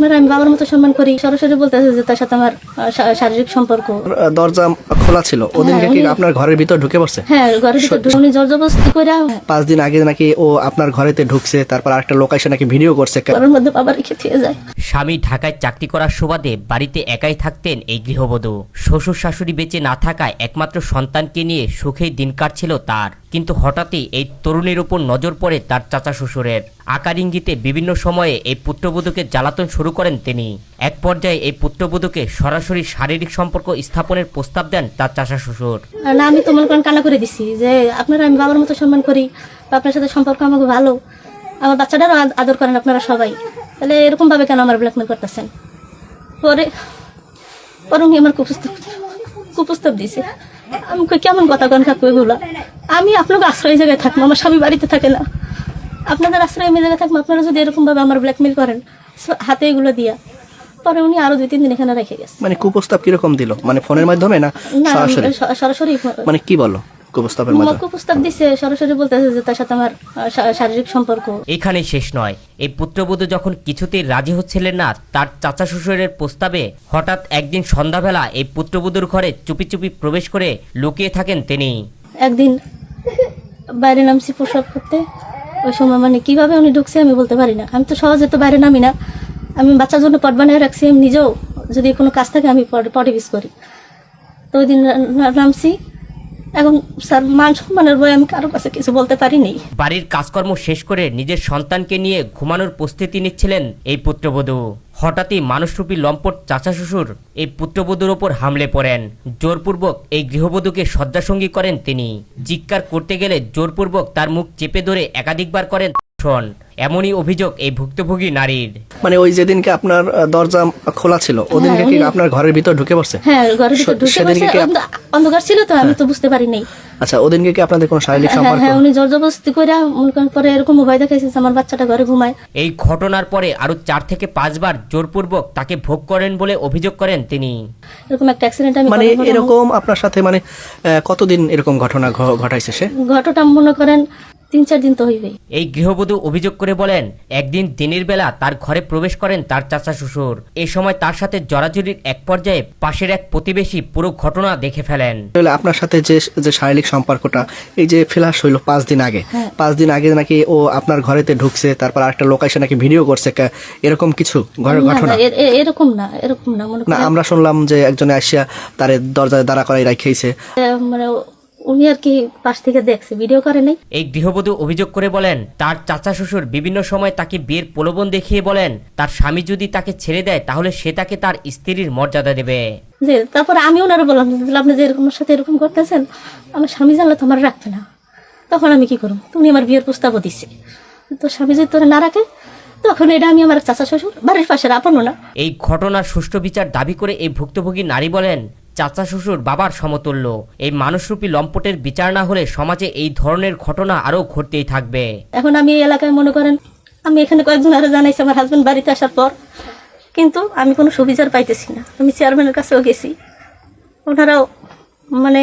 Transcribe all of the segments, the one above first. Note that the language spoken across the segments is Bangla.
আপনারা আমি বাবার মতো সম্মান করি। সরাসরি বলতেছে যে তার সাথে আমার শারীরিক সম্পর্ক। দরজা খোলা ছিল। ওদিনকে কি আপনার ঘরের ভিতর ঢুকে পড়ছে? হ্যাঁ ঘরের ভিতরে ঢুকে উনি জর্জবস্তি করে পাঁচ দিন আগে নাকি ও আপনার ঘরেতে ঢুকছে তারপর আরেকটা লোক এসে নাকি ভিডিও করছে। ঘরের মধ্যে বাবা রেখে থেকে যায়। স্বামী ঢাকায় চাকরি করার সুবাদে বাড়িতে একাই থাকতেন এই গৃহবধূ। শ্বশুর শাশুড়ি বেঁচে না থাকায় একমাত্র সন্তানকে নিয়ে সুখেই দিন কাটছিল তার। কিন্তু হঠাৎই এই তরুণীর উপর নজর পড়ে তার চাচা শ্বশুরের। আকার ইঙ্গিতে বিভিন্ন সময়ে এই পুত্রবধূকে জ্বালাতন শুরু করেন তিনি। এক পর্যায়ে এই পুত্রবধূকে সরাসরি শারীরিক সম্পর্ক স্থাপনের প্রস্তাব দেন তার চাচা শ্বশুর। না, আমি তো মনে করেন কানা করে দিছি যে আপনারা আমি বাবার মতো সম্মান করি, বা আপনার সাথে সম্পর্ক আমাকে ভালো, আমার বাচ্চাটারও আদ- আদর করেন আপনারা সবাই। তাহলে এরকম ভাবে কেন আমার ব্ল্যাকমেল করতেছেন? পরে পরে উনি আমার কুপ্রস্তাব কুপ্রস্তাব দিছে আমি কেমন কথা কন কাকু এগুলো? আমি আপনাকে আশ্রয় জায়গায় থাকব, আমার স্বামী বাড়িতে থাকে না। আপনাদের আশ্রয় আমি জায়গায় থাকব, আপনারা যদি এরকম ভাবে আমার ব্ল্যাকমেল করেন হাতে এগুলো দিয়া। পরে উনি আরও দুই তিন দিন এখানে রেখে গেছে। মানে কুপ্রস্তাব কীরকম দিল? মানে ফোনের মাধ্যমে না সরাসরি? সরাসরি মানে কি বলো কুপ্রস্তাবের মাধ্যমে? মক্ক দিছে সরাসরি বলতেছে যে তার সাথে আমার শারীরিক সম্পর্ক। এখানেই শেষ নয়। এই পুত্রবধূ যখন কিছুতেই রাজি হচ্ছিলেন না তার চাচা শ্বশুরের প্রস্তাবে হঠাৎ একদিন সন্ধ্যাবেলা এই পুত্রবধূর ঘরে চুপি চুপি প্রবেশ করে লুকিয়ে থাকেন তিনি। একদিন বাইরে নামছি প্রসব করতে। ওই সময় মানে কীভাবে উনি ঢুকছে আমি বলতে পারি না। আমি তো সহজে তো বাইরে নামি না। আমি বাচ্চার জন্য পট বানিয়ে রাখছি, আমি নিজেও যদি কোনো কাজ থাকে আমি পটে বিস করি। তো ওই দিন নামছি। এখন স্যার মান সম্মানের বই আমি কারও কাছে কিছু বলতে পারিনি। বাড়ির কাজকর্ম শেষ করে নিজের সন্তানকে নিয়ে ঘুমানোর প্রস্তুতি নিচ্ছিলেন এই পুত্রবধূ। হঠাৎই মানুষরূপী লম্পট চাচা শ্বশুর এই পুত্রবধূর ওপর হামলে পড়েন জোরপূর্বক এই গৃহবধূকে শয্যাসঙ্গী করেন তিনি জিজ্ঞার করতে গেলে জোরপূর্বক তার মুখ চেপে ধরে একাধিকবার করেন ধর্ষণ। এমনই অভিযোগ এই ভুক্তভোগী নারীর। মানে ওই যেদিনকে আপনার দরজা খোলা ছিল ওদিনকে কি আপনার ঘরের ভিতর ঢুকে পড়ছে? হ্যাঁ ঘরের ভিতরে ঢুকে অন্ধ- অন্ধকার ছিল তো আমি তো বুঝতে পারিনি আচ্ছা ওদিনকে কি আপনাদের কোনো শারীরিক হ্যাঁ সম্পর্ক? হ্যাঁ উনি জর্জবস্তি করে মনে করেন পরে এরকম ভয় দেখাইছে আমার বাচ্চাটা ঘরে ঘুমায়। এই ঘটনার পরে আরও চার থেকে পাঁচবার জোরপূর্বক তাকে ভোগ করেন বলে অভিযোগ করেন তিনি। এরকম একটা অ্যাক্সিডেন্ট আমি মানে এরকম আপনার সাথে মানে কতদিন এরকম ঘটনা ঘ- ঘটাইছে সে? ঘটনা মনে করেন তিন চার দিন তো হইবেই। এই গৃহবধূ অভিযোগ করে বলেন একদিন দিনের বেলা তার ঘরে প্রবেশ করেন তার চাচা শ্বশুর। এই সময় তার সাথে জড়াজড়ির এক পর্যায়ে পাশের এক প্রতিবেশী পুরো ঘটনা দেখে ফেলেন। আপনার সাথে যে যে শারীরিক সম্পর্কটা এই যে ফ্ল্যাশ হইল পাঁচ দিন আগে পাঁচ দিন আগে নাকি ও আপনার ঘরেতে ঢুকছে তারপর আরেকটা লোক এসে নাকি ভিডিও করছে এরকম কিছু ঘরের ঘটনা না, এ- এ- এরকম না এরকম না না আমরা শুনলাম যে একজনে আসিয়া তারে দরজায় দাঁড়া করাই রাখিয়েছে মানে উনি আর কি পাশ থেকে দেখছে ভিডিও করে নাই। এই গৃহবধূ অভিযোগ করে বলেন তার চাচা শ্বশুর বিভিন্ন সময় তাকে বিয়ের প্রলোভন দেখিয়ে বলেন তার স্বামী যদি তাকে ছেড়ে দেয় তাহলে সে তাকে তার স্ত্রীর মর্যাদা দেবে। যে তারপরে আমি ওনারা বললাম যে আপনি যে এরকম সাথে এরকম করতেছেন আমার স্বামী জানলে তো আমার রাখবে না। তখন আমি কি করব? তুমি আমার বিয়ের প্রস্তাবও দিছে। তো স্বামী যদি তোরা না রাখে তখন এটা আমি আমার চাচা শ্বশুর বাড়ির পাশের আপনও না এই ঘটনার সুষ্ঠু বিচার দাবি করে এই ভুক্তভোগী নারী বলেন চাচা শ্বশুর বাবার সমতুল্য। এই মানুষরূপী লম্পটের বিচার না হলে সমাজে এই ধরনের ঘটনা আরও ঘটতেই থাকবে। এখন আমি এই এলাকায় মনে করেন, আমি এখানে কয়েকজন আরও জানাইছি, আমার হাজবেন্ড বাড়িতে আসার পর। কিন্তু আমি কোনো সুবিচার পাইতেছি না। আমি চেয়ারম্যানের কাছেও গেছি। ওনারাও মানে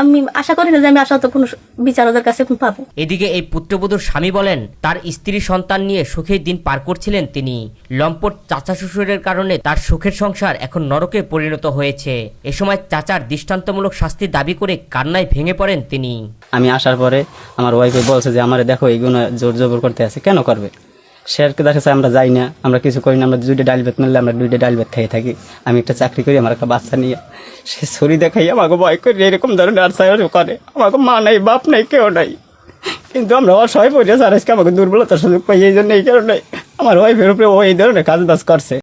আমি আশা করি না যে আমি আশা তো কোনো বিচার ওদের কাছে পাবো। এদিকে এই পুত্রবধূর স্বামী বলেন তার স্ত্রী সন্তান নিয়ে সুখের দিন পার করছিলেন তিনি। লম্পট চাচা শ্বশুরের কারণে তার সুখের সংসার এখন নরকে পরিণত হয়েছে। এ সময় চাচার দৃষ্টান্তমূলক শাস্তি দাবি করে কান্নায় ভেঙে পড়েন তিনি। আমি আসার পরে আমার ওয়াইফে বলছে যে আমারে দেখো এইগুলো জোর জবর করতে আছে কেন করবে? সে আর কি দেখেছে আমরা যাই না, আমরা কিছু করি না, আমরা দুইটা ডাল ভাত নিলে আমরা দুইটা ডাল ভাত খেয়ে থাকি। আমি একটা চাকরি করি, আমার একটা বাচ্চা নিয়ে। সে ছুরি দেখাই আমাকে ভয় করি, এরকম ধরনের আর সাইড করে। আমাকে মা নাই, বাপ নাই, কেউ নাই। কিন্তু আমরা অসহায় পড়ে স্যার আজকে আমাকে দুর্বলতার সুযোগ পাই, এই জন্য এই কারণে আমার ওয়াইফের উপরে ও এই ধরনের কাজ বাজ করছে।